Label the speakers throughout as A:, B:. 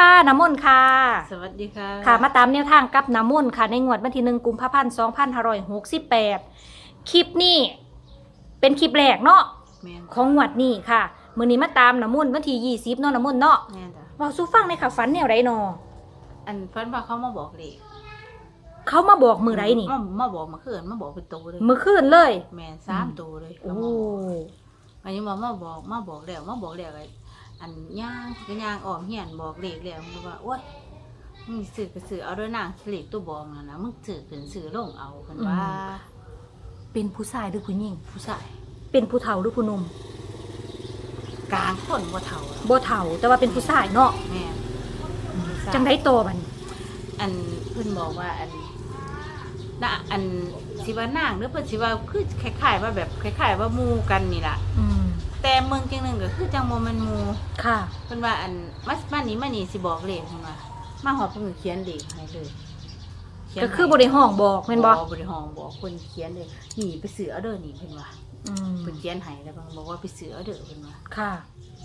A: ค่ะน้ำมนต์ค่ะ
B: สวัสดีค่ะ
A: ค่ะ มาตามแนวทางกับน้ำมนต์ค่ะ ในงวดวันที่หนึ่งกุมภาพันธ์สองพันห้าร้อยหกสิบแปดคลิปนี้ เป็นคลิปแรกเนาะ
B: แม่น
A: ของงวดนี้ค่ะมือนี้มาตามน้ำมนต์วันที่ยี่สิบเนาะน้ำมนต์เนาะ
B: แม่นจ้ะ
A: เว่าสู้ฟังในอยค่ะฝันแนวไรเนาะ
B: อันเพิ่นว่าเขามาบอกเลย
A: เขามาบอกมือไรนี่
B: มามาบอกมาคืนมาบอกเป็นตัวเลย
A: มือคืนเลย
B: แม่นสามตัวเลย
A: โอ้
B: อันนี้มามาบอกมาบอกแล้วมาบอกแล้วไอ้ อันย่างก็ย่างออมเหียนบอกเลขแล้วมันว่าโอ๊ยมึงสื่อก็สื่อเอาด้วยนางเลขตัวบองน่ะนะมึงสื่อขึ้นสื่อลงเอาเพิ่นว่า
A: เป็นผู้ชายหรือผู้หญิง
B: ผู้ชาย
A: เป็นผู้เฒ่าหรือผู้หนุ่ม
B: กลางคนบ่เฒ่าอะ
A: บ่เฒ่าแต่ว่าเป็นผู้ชายเนาะ
B: แม่นผู้ชาย
A: จังได้โตบัดน
B: อันเพิ่นบอกว่าอันน่ะอันสิว่านางหรือเพิ่นสิว่าคือคล้ายๆว่าแบบคล้ายๆว่าหมู่กันนี่ล่ะ
A: อืม แต่
B: แต่เมืองจังหนึงก็คือจังบ่แม่นหมู่
A: ค่ะ
B: เพิ่นว่าอันมามานี่มานี่สิบอกเลขเพิ่นว่ามาหอบเพิ่นก็เขียนเลขให้เลยเขียน
A: ก็คือบ่ได้ห้องบอกแม่นบ่
B: บ่ได้ห้องบอกเพิ่นเขียนเลยนี่ไปซื้อเอาเด้อนี่เพิ่นว่า
A: อืม
B: เพิ่นเขียนให้แล้วเพิ่นบอกว่าไปซื้อเอาเด้อเพิ่นว่า
A: ค่ะ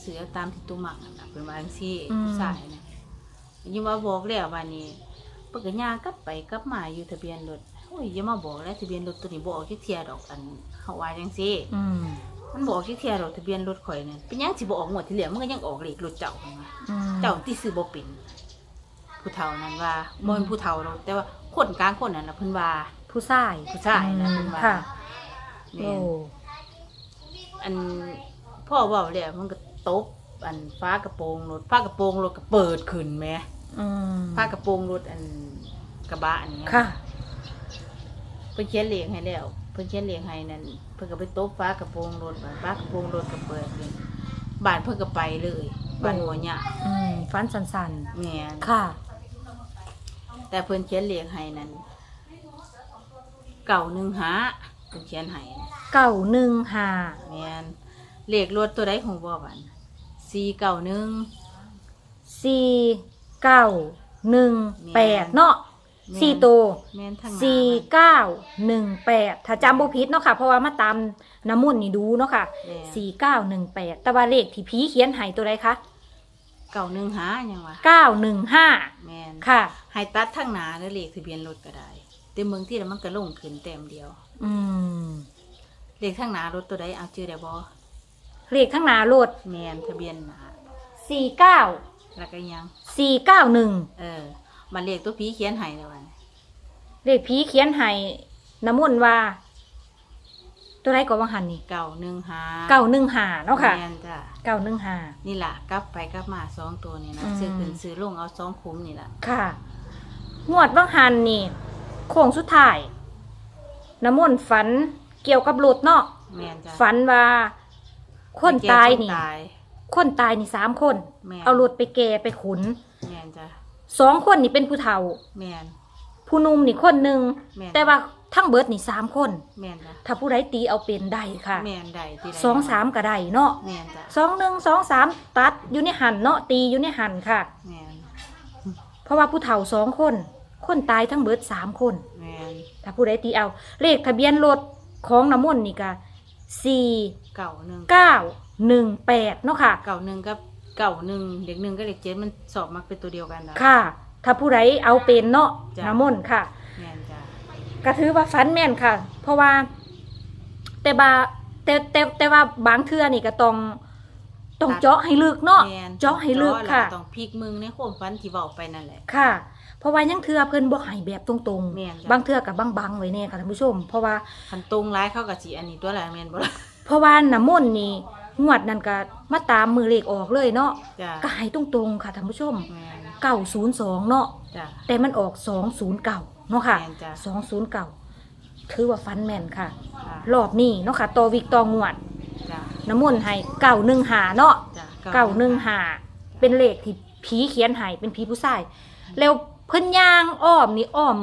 B: ซื้อเอาตามที่ตัวมักนั่นน่ะเพิ่นว่าจังซี่
A: อืม
B: ผู้ชายน่ะยิ่งว่าบอกแล้วว่านี่เพิ่นก็ย่างกลับไปกลับมาอยู่ทะเบียนรถโอ้ยอย่ามาบอกแล้วทะเบียนรถตัวนี้บ่ออกจักเที่ยดอกอันเฮาว่าจังซี่
A: อืม
B: มันบอกจักเที่ยดอกทะเบียนรถข่อยนั่นเป็นหยังสิบ่ออกงวดที่แล้วมันก็ยังออกเลขรถเจ้าเพิ่นว่า
A: อืม
B: เจ้าที่ซื้อบ่เป็นผู้เฒ่านั้นว่าบ่เป็นผู้เฒ่าหรอกแต่ว่าคนกลางคนนั้นน่ะเพิ่นว่า
A: ผู้ชาย
B: ผู้ชายนะเพิ่นว่า
A: ค่ะ
B: แม่
A: โอ้
B: น อันพ่อเว้าแล้วมันก็ตบอันฟ้ากระโปรงรถฟ้ากระโปรงรถก็เปิดขึ้นแหม
A: อืม
B: ฟ้ากระโปรงรถอันกระบะอันเนี้ย
A: ค่ะ
B: เพิ่นเขียนเลขให้แล้ว เพิ่นเขียนเลขให้นั่นเพิ่นก็ไปตบฟ้ากระโปรงรถบ้านฟ้ากระโปรงรถก็เปิดเลยบ้านเพิ่นก็ไปเลยบ้านหัวหยะ
A: อืมฟันสันสัน
B: แม่น
A: ๆ ค่ะ
B: แต่เพิ่นเขียนเลขให้นั่นเก่าหนึ่งหาเพิ่นเขียนให้
A: เก่าหนึ่งหา
B: แม่นเลขรถตัวใดของบ่บันสี่เก่าหนึ่ง
A: สี่เก้าหนึ่งแปดเนาะ
B: แม่น
A: สี่ตัว
B: แม่นทางหน้า
A: สี่
B: มัน
A: เก้าหนึ่งแปดถ้าจำบ่ผิดเนาะค่ะ เพราะว่ามาตามน้ำมุ่นต์นี่ดูเนาะค่ะ
B: แม่น
A: สี่เก้าหนึ่งแปดแต่ว่าเลขที่ผีเขียนให้ตัวใดคะ
B: เก่าหนึ่งหาหยังวะ
A: เก้าหนึ่งห้า
B: แม่น
A: ค่ะ
B: ให้ตัดทางหน้าแล้วเลขทะเบียนรถก็ได้แต่เมืองที่แล้วมันก็ลงขึ้นแต้มเดียว
A: อืม
B: เลขทางหน้ารถตัวใดเอาชื่อได้บ่
A: เลขข้างหน้ารถ
B: แม่นทะเบียนหน้า
A: สี่เก้า
B: แล้วก็ยัง
A: สี่เก้าหนึ่ง
B: เออ มันเลขตัวผีเขียนให้แล้ววัน
A: เลขผีเขียนให้น้ำมุ่นต์ว่า ตัวไรก็ว่างหันนี่
B: เก่าหนึ่งหา
A: เก้าหนึ่งหาเนาะค่ะ
B: แม่นจ้ะ
A: เก้าหนึ่งหา
B: นี่ล่ะกลับไปกลับมาสองตัวนี่นะ
A: อืม
B: ซื้อขึ้นซื้อลงเอาสองคุ้มนี่ล่ะ
A: ค่ะ งวดว่างหันนี่โค้งสุดท้ายน้ำมุ่นต์ฝันเกี่ยวกับรถเนาะ
B: แม่นจ้ะ
A: ฝันว่าคนตายนี่
B: คนตาย
A: คนตายนี่สามคน
B: แม่น
A: เอารถไปแก่ไปขุน
B: แม่นจ้ะ
A: สองคนนี่เป็นผู้เฒ่า
B: แม่น
A: ผู้หนุ่มนี่คนหนึ่ง
B: แม่น
A: แต่ว่าทั้งเบิดนี่สามคน
B: แม่นจ้ะ
A: ถ้าผู้ใดตีเอาเป็นได้ค่ะ
B: แม่นได้ที่ใด
A: สองสามก็ได้เนาะ
B: แม่นจ้ะ
A: สองหนึ่งสองสามตัดอยู่ในหันเนาะตีอยู่ในหันค่ะ
B: แม่น
A: เพราะว่าผู้เฒ่าสองคน คนตายทั้งเบิดสามคน
B: แม่น
A: ถ้าผู้ใดตีเอา เลขทะเบียนรถของน้ำมนต์นี่ก็สี่
B: เก่าหนึ่ง
A: เก้าหนึ่งแปดเนาะค่ะ
B: เก่าหนึ่งกับ เก่าหนึ่งเด็กหนึ่งก็เด็กเจ็ดมันสอบมักเป็นตัวเดียวกันนะ
A: ค่ะ ถ้าผู้ใดเอาเป็นเนาะ
B: จ้ะ
A: น้ำมนต์ค่ะ
B: แม่นจ้ะ
A: ก็ถือว่าฟันแม่นค่ะ เพราะว่า แต่บาแต่แต่แต่ว่าบางเทื่อนี่ก็ต้องต้องเจาะให้ลึกเนาะ
B: แม่น
A: เจาะให้ลึก
B: เจา
A: ค่ะ
B: แล้วต้องพลิกมึงในโค้งฟันที่เบาไปนั่นแหละ
A: ค่ะ เพราะว่ายังเทื่อเพิ่นบ่ให้แบบตรง
B: แม่นจ้ะ
A: บางเทื่อกับบางๆไว้แน่ค่ะท่านผู้ชม เพราะว่า
B: คันตรงร้ายเข้ากับสีอันนี้ตัวอะไรแม่นบ่ล่ะ
A: เพราะว่าน้ำมนต์นี่ งวดนั้นก็มาตามมือเลขออกเลยเนาะ
B: จ้ะ
A: ก็ให้ตรงๆค่ะท่านผู้ชม
B: แม่น
A: 902 เนาะ
B: จ้ะ
A: แต่มันออก 209 เนาะค่ะ
B: แม่นจ้ะ
A: 209 ถือว่าฟันแม่นค่ะ
B: ค่ะ
A: รอบนี้เนาะค่ะต่อวิกต่องวด
B: จ้ะ
A: น้ำมนต์ให้เก่าหนึ่งหาเนาะ
B: จ้ะ
A: เก่าหนึ่งหาเป็นเลขที่ผีเขียนให้เป็นผีผู้ชายแล้วเพิ่นย่างอ้อมนี่อ้อม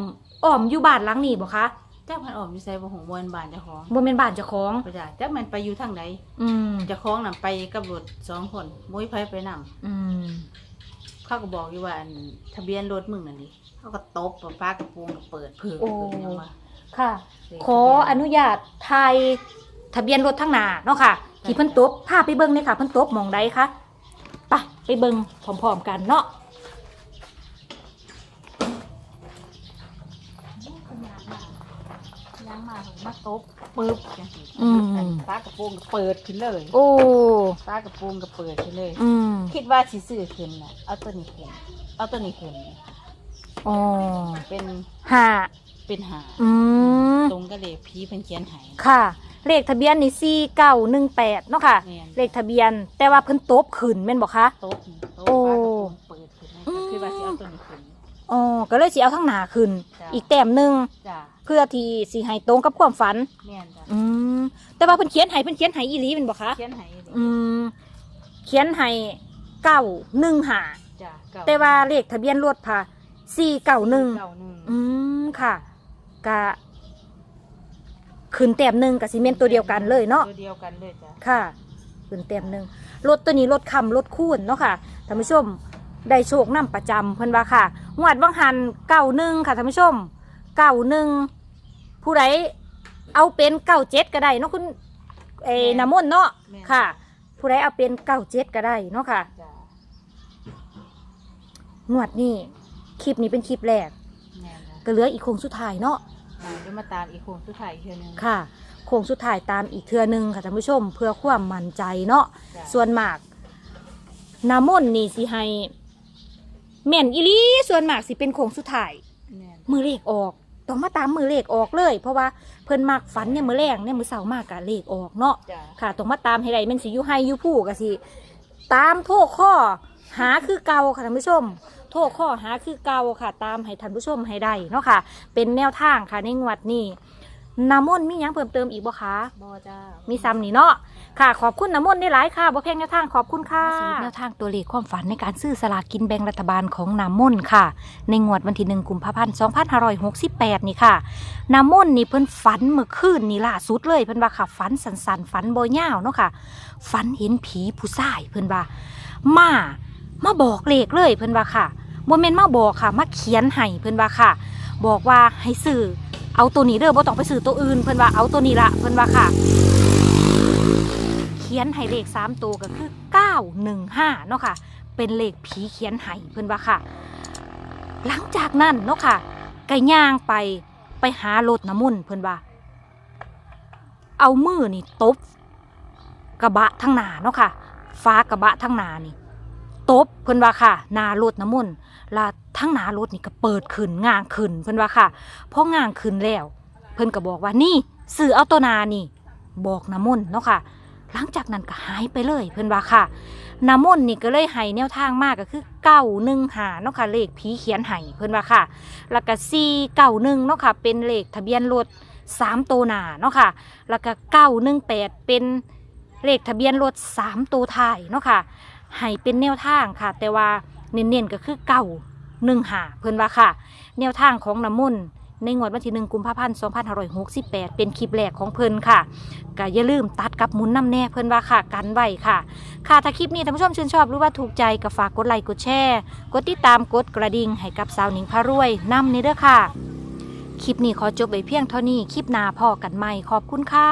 A: อ้อมอยู่บ้านหลังนี้บ่คะ
B: จ้าพันออกอยู่ไสบ่หงมวนบ้านเจ้าของ
A: บ่แม่นบ้านเจ้าของ
B: บ่จ้ะจ้ามันไปอยู่ทางใด
A: อืม
B: เจ้าของน่ะไปกับรถสองคนมุ้ยไผไปนำ
A: อืม
B: เขาก็บอกอยู่ว่าอันทะเบียนรถมึงนั่นดิเขาก็ตบฟ้ากระโปรงก็เปิดเพิ่ง
A: โอ้
B: เพิ่งยังว่า
A: ค่ะ ขออนุญาตทายทะเบียนรถทั้งหน้าเนาะค่ะ ที่เพิ่นตบพาไปเบิ่งเลยค่ะเพิ่นตบหมองใดคะไปไปเบิ่งพร้อมๆกันเนาะ
B: ยัง มาเพิ่นมาตบปึ๊บจังซี่
A: อืม
B: อันตากระโปรงก็เปิดขึ้นเลย
A: โอ้
B: ตากระโปรงก็เปิดขึ้นเลย
A: อืม
B: คิดว่าสิซื้อขึ้นน่ะเอาตัวนี้ขึ้นเอาตัวนี้ขึ้น
A: อ๋อ
B: เป็น
A: ห้า
B: เป็นหา
A: อืม
B: ตรงกับเลขผีเพิ่นเขียนให้
A: ค่ะ เลขทะเบียนนี่สี่เก้าหนึ่งแปดเนาะค่ะ
B: แม่น
A: เลขทะเบียน แต่ว่าเพิ่นตบขึ้นแม่นบอกคะ
B: โต๊ะนี่โต๊ะ
A: โอ้
B: ตากระโปรงเปิดขึ้นนะ
A: อืม
B: คิดว่าสิเอาตัวนี้ขึ้น
A: อ๋อ ก็เลยสิเอาทั้งหนาขึ้น
B: จ้ะ
A: อีกแต้มหนึ่ง
B: จ้ะ
A: เพื่อที่สิให้ตรงกับความฝัน
B: แม่นจ้ะ
A: อืมแต่ว่าเพิ่นเขียนให้เพิ่นเขียนให้อีหลีเป็นบอกคะ
B: เขียนให้เลย
A: อืมเขียนให้เก้าหนึ่งหา
B: จ้ะเก้
A: แต่ว่าเลขทะเบียนรถค่ะสี่เก้าหนึ่ง
B: เก้าหนึ่ง
A: อืมค่ะกะขึ้นแต้มหนึ่งกับซีเมนต์ตัวเดียวกันเลยเนาะ
B: ตัวเดียวกันเลยจ้ะ
A: ค่ะขึ้นเต็มหนึ่งรถตัวนี้รถคำรถคูนเนาะค่ะท่านผู้ชมได้โชคนํประจำเพิ่นว่าค่ะงวดวังหันเก้าหนึ่งค่ะท่านผู้ชม เก้าหนึ่งผู้ใดเอาเป็นเก้าเจ็ดก็ได้เนาะคุณเอน้ำมนต์เนาะค่ะ ผู้ใดเอาเป็นเก้าเจ็ดก็ได้เนาะค่ะ
B: จ้ะ
A: งวดนี้คลิปนี้เป็นคลิปแรก
B: แม่นจ้ะ
A: ก็เหลืออีกโค้งสุดท้ายเนาะ
B: อ่าเดี๋ยวมาตามอีกโค้งสุดท้ายอีกเทื่อนึง
A: ค่ะโค้งสุดท้ายตามอีกเทือหนึงค่ะท่านผู้ชม เพื่อความมั่นใจเนาะ
B: จ้ะ
A: ส่วนมากน้ำมนต์นี่สิให้แม่นอีหลีส่วนมากสิเป็นโค้งสุดท้าย
B: แม่น
A: มือเลขออก ต้องมาตามมือเลขออกเลย เพราะว่าเพิ่นมักฝันเนี่ยมือแรงเนี่ยมือเสาร์มากกะเลขออกเนาะ
B: จ้ะ
A: ค่ะต้องมาตามให้ได้แมันสิอยู่ให้อยู่ผู้กะสิตามโทษข้อหาคือเก่าค่ะท่านผู้ชม โทษข้อหาคือเก่าค่ะ ตามให้ท่านผู้ชมให้ได้เนาะค่ะ เป็นแนวทางค่ะในงวดนี้ น้ำมนต์มีหยังเพิ่มเติมอีกบ่คะ
B: บ่จ้า
A: มีซ้ำนี่เนาะ ค่ะ ขอบคุณน้ำมนต์ได้หลายค่ะบ่แพงแนวทางขอบคุณค่ะแนวทางตัวเลขความฝันในการซื้อสลากกินแบ่งรัฐบาลของน้ำมนต์ค่ะ ในงวดวันที่หนึ่งกุมภาพันธ์2568 นี่ค่ะ น้ำมนต์นี่เพิ่นฝันเมื่อคืนนี่ล่าสุดเลยเพิ่นว่าค่ะฝันสันๆฝันบ่ยาวเนาะค่ะ ฝันเห็นผีผู้ชายเพิ่นว่า มา มาบอกเลขเลยเพิ่นว่าค่ะบ่แม่นมาบอกค่ะ มาเขียนให้เพิ่นว่าค่ะ บอกว่าให้ซื้อ เอาตัวนี้เด้อบ่ต้องไปซื้อตัวอื่น เพิ่นว่าเอาตัวนี้ละเพิ่นว่าค่ะ เขียนให้เลขสามตัวก็คือ915เนาะค่ะ เป็นเลขผีเขียนให้เพิ่นว่าค่ะ หลังจากนั้นเนาะค่ะไก่ย่างไปไปหารถน้ำมุนเพิ่นว่า เอามือนี่ตบกระบะทั้งหนาเนาะค่ะ ฟ้ากระบะทั้งหนานี่ ตบเพิ่นว่าค่ะนารถน้ำมุนล้ว ทั้งหนารถนี่ก็เปิดขึ้นง่างขึ้นเพิ่นว่าค่ะพอง่างขึ้นแล้ว เพิ่นก็บอกว่านี่ซื้อเอาตัวหนานี่ บอกน้ำมนต์เนาะค่ะ หลังจากนั้นก็หายไปเลย เพิ่นว่าค่ะน้ำมนต์นี่ก็เลยให้แนวทางมากก็คือเก้าหนึ่งหาเนาะค่ะเลขผีเขียนให้เพิ่นว่าค่ะ แล้วก็สี่เก้าหนึ่งเนาะค่ะ เป็นเลขทะเบียนรถสามตัวหนาเนาะค่ะ แล้วก็เก้าหนึ่งแปดเป็นเลขทะเบียนรถสามตัวท้ายเนาะค่ะให้เป็นแนวทางค่ะ แต่ว่าเน้นๆก็คือเก้า หนึ่งหาเพิ่นว่าค่ะ แนวทางของน้ำมนต์ในงวดวันที่หนึ่งกุมภาพันธ์2568เป็นคลิปแรกของเพิ่นค่ะก็อย่าลืมตัดกับหมุนน้ำแน่เพิ่นว่าค่ะกันไว้ค่ะ ค่ะถ้าคลิปนี้ท่านผู้ชมชื่นชอบหรือว่าถูกใจก็ฝากกดไลค์กดแชร์กดติดตามกดกระดิ่งให้กับสาวหนิงพารวยนำในเด้อค่ะ คลิปนี้ขอจบไปเพียงเท่านี้คลิปหน้าพอกันใหม่ขอบคุณค่ะ